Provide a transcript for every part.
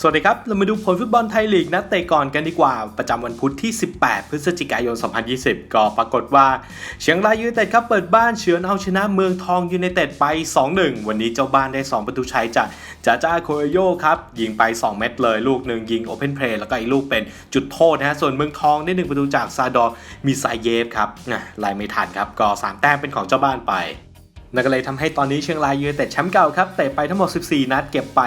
สวัสดีครับ เรามาดูผลฟุตบอลไทยลีกนัดเตะก่อนกันดีกว่า ประจำวันพุธที่ 18 พฤศจิกายน 2020 ก็ปรากฏว่า เชียงรายยูไนเต็ดครับเปิดบ้านเฉือนเอาชนะเมืองทองยูไนเต็ดไป 2-1 วันนี้เจ้าบ้านได้ 2 ประตูชัยจากจาจ้าโคเอโยครับ ยิงไป 2 เม็ดเลย ลูกหนึ่งยิงโอเพนเพลย์แล้วก็อีกลูกเป็นจุดโทษนะฮะ ส่วนเมืองทองได้ 1 ประตูจากซาดอมีไซเยฟครับนะไล่ไม่ทันครับก็สามแต้มเป็นของเจ้าบ้านไป นั่นก็เลยทำให้ตอนนี้เชียงรายยูไนเต็ดแชมป์เก่าครับเตะไปทั้งหมด 14 นัดเก็บไป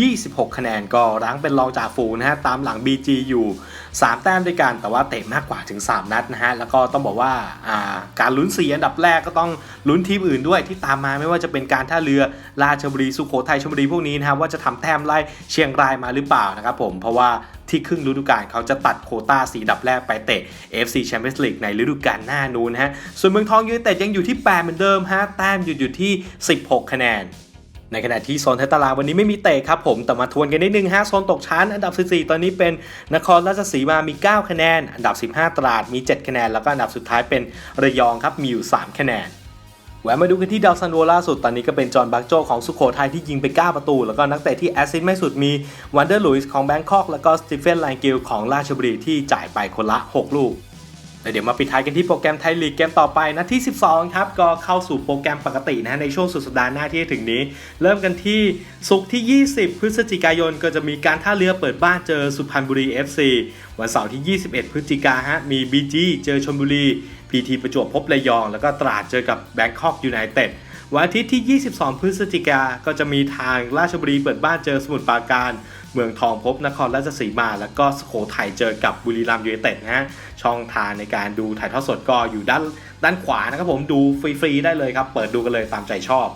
26 คะแนนก็รั้งเป็นรองจากฝูงนะฮะตามหลัง BG อยู่ 3 แต้มด้วยกันแต่ว่าเตะมากกว่าถึง 3 นัดนะฮะแล้วก็ต้องบอกว่าาการลุ้น4อันดับแรกก็ต้องลุ้นทีมอื่นด้วยที่ตามมาไม่ว่าจะเป็นการท่าเรือราชบุรีสุโขทัยชลบุรีพวกนี้นะครับว่าจะทำแต้มไล่เชียงรายมาหรือเปล่านะครับผมเพราะว่า ที่ครึ่งฤดูกาลเขาจะตัดโคต้าสีดับแรกไปเตะ FC Champions League ในฤดูกาลหน้านู้นฮะ ส่วนเมืองทองยูไนเต็ดยังอยู่ที่ 8 เหมือนเดิมฮะ แต้มหยุดอยู่ที่ 16 คะแนนในขณะที่โซนท้ายตารางวันนี้ไม่มีเตะครับผม แต่มาทวนกันนิดนึงฮะโซนตกชั้น อันดับ 14 ตอนนี้เป็นนครราชสีมามี 9 คะแนน อันดับ 15 ตราดมี 7 คะแนน แล้วก็อันดับสุดท้ายเป็นระยองครับมีอยู่ 3 คะแนน แวนมาดูกันที่ดาวซันโวล่าสุดตอนนี้ก็เป็นจอห์นบักโจของสุโขทัยที่ยิงไป 9 ประตู แล้วก็นักเตะที่แอสซิสต์ไม่สุดมีวันเดอร์ลุยส์ของแบงคอกแล้วก็สตีเฟนไลน์กิลของราชบุรีที่จ่ายไปคนละ 6 ลูกเดี๋ยวมาปิดท้ายกันที่โปรแกรมไทยลีกเกมต่อไปนัดที่ 12 ครับ ก็เข้าสู่โปรแกรมปกตินะในช่วงสุดสัปดาห์หน้าที่ถึงนี้ เริ่มกันที่ศุกร์ที่ 20 พฤศจิกายนก็จะมีการท่าเรือเปิดบ้านเจอสุพรรณบุรี FC วันเสาร์ที่ 21 พฤศจิกาฮะมี BG เจอชลบุรี พีทีประจวบพบระยอง แล้วก็ตราดเจอกับแบงคอกยูไนเต็ดวันอาทิตย์ที่ 22 พฤศจิกาก็จะมีทางราชบุรีเปิดบ้านเจอสมุทรปราการ เมืองทองพบนครราชสีมา แล้วก็สุโขทัยเจอกับบุรีรัมย์ยูไนเต็ดนะฮะ ช่องทางในการดูถ่ายทอดสดก็อยู่ด้านด้านขวานะครับผมดูฟรีๆได้เลยครับ เปิดดูกันเลยตามใจชอบ